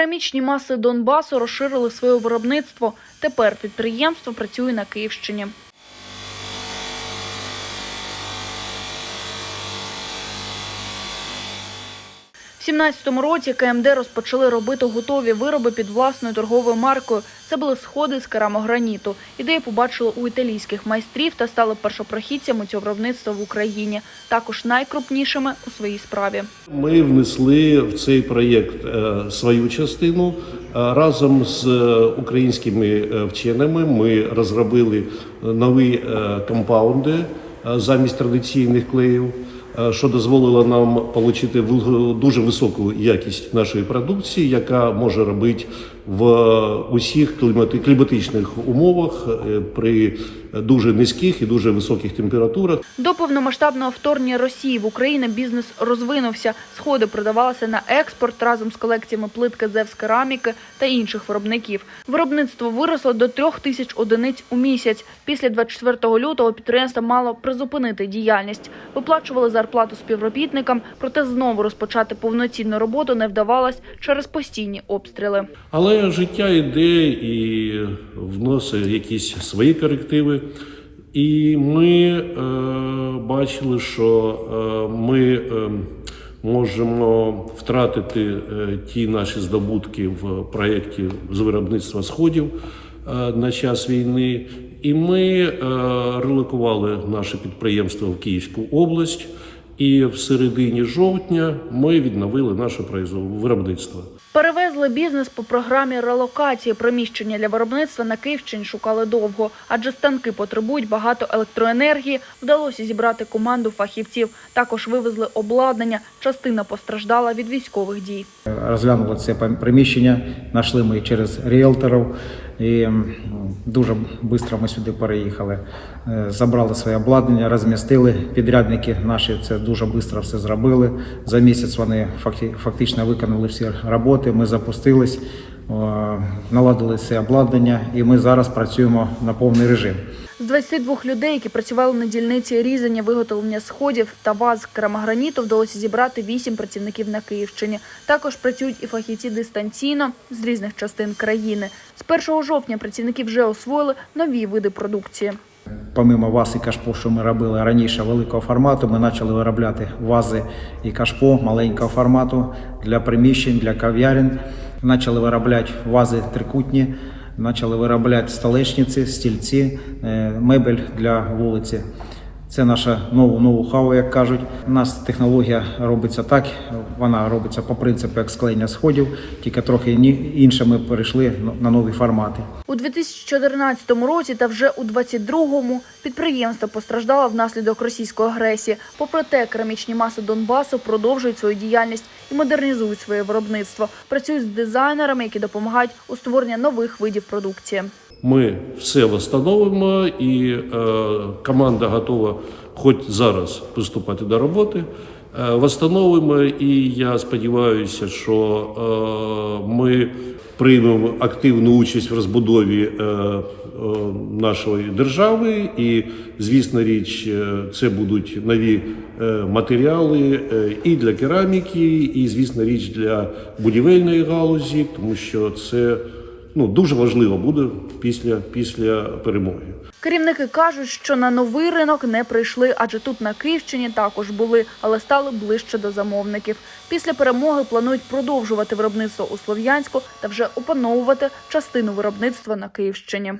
Керамічні маси Донбасу розширили своє виробництво. Тепер підприємство працює на Київщині. В 17-му році КМД розпочали робити готові вироби під власною торговою маркою. Це були сходи з керамограніту. Ідеї побачили у італійських майстрів та стали першопрохідцями цього виробництва в Україні, також найкрупнішими у своїй справі. Ми внесли в цей проєкт е, свою частину. Е, Разом з е, українськими вченими ми розробили нові компаунди замість традиційних клеїв, що дозволило нам отримати дуже високу якість нашої продукції, яка може робити в усіх клімати- кліматичних умовах е, при дуже низьких і дуже високих температурах. До повномасштабного вторгнення Росії в Україну бізнес розвинувся. Сходи продавалися на експорт разом з колекціями плитки Зевс кераміки та інших виробників. Виробництво виросло до трьох тисяч одиниць у місяць. Після 24 лютого підприємство мало призупинити діяльність. Виплачували зарплату співробітникам, проте знову розпочати повноцінну роботу не вдавалось через постійні обстріли. Але життя йде і вносить якісь свої корективи. І ми е, бачили, що е, ми е, можемо втратити е, ті наші здобутки в проєкті з виробництва сходів е, на час війни. І ми е, релокували наше підприємство в Київську область. І в середині жовтня ми відновили наше производство- виробництво. Перевезли бізнес по програмі релокації. Приміщення для виробництва на Київщині шукали довго, адже станки потребують багато електроенергії. Вдалося зібрати команду фахівців. Також вивезли обладнання. Частина постраждала від військових дій. Розглянули це приміщення, знайшли ми через ріелторів і дуже швидко ми сюди переїхали. Е, Забрали своє обладнання, розмістили. Підрядники наші це дуже швидко все зробили. За місяць вони факти- фактично виконали всі роботи. Ми запустились, о, наладили це обладнання, і ми зараз працюємо на повний режим. З 22 людей, які працювали на дільниці різання, виготовлення сходів та ваз керамограніту, вдалося зібрати 8 працівників на Київщині. Також працюють і фахівці дистанційно з різних частин країни. З 1 жовтня працівники вже освоїли нові види продукції. Помимо ваз і кашпо, що ми робили раніше великого формату, ми почали виробляти вази і кашпо маленького формату для приміщень, для кав'ярень. Почали виробляти вази трикутні, почали виробляти столешниці, стільці, е, мебель для вулиці. Це наша нову нову хау, як кажуть. У нас технологія робиться так, вона робиться по принципу як склеєння сходів, тільки трохи ні- інше ми перейшли на нові формати. У 2014 році та вже у 2022 підприємство постраждало внаслідок російської агресії. Попри те, керамічні маси Донбасу продовжують свою діяльність і модернізують своє виробництво. Працюють з дизайнерами, які допомагають у створенні нових видів продукції. Ми все встановимо, і е, команда готова хоч зараз приступати до роботи. Е, Встановимо, і я сподіваюся, що е, ми приймемо активну участь в розбудові е, е, нашої держави. І, звісно, річ, е, це будуть нові е, матеріали е, і для кераміки, і, звісно, річ для будівельної галузі, тому що це ну, дуже важливо буде після, після перемоги. Керівники кажуть, що на новий ринок не прийшли, адже тут на Київщині також були, але стали ближче до замовників. Після перемоги планують продовжувати виробництво у Слов'янську та вже опановувати частину виробництва на Київщині.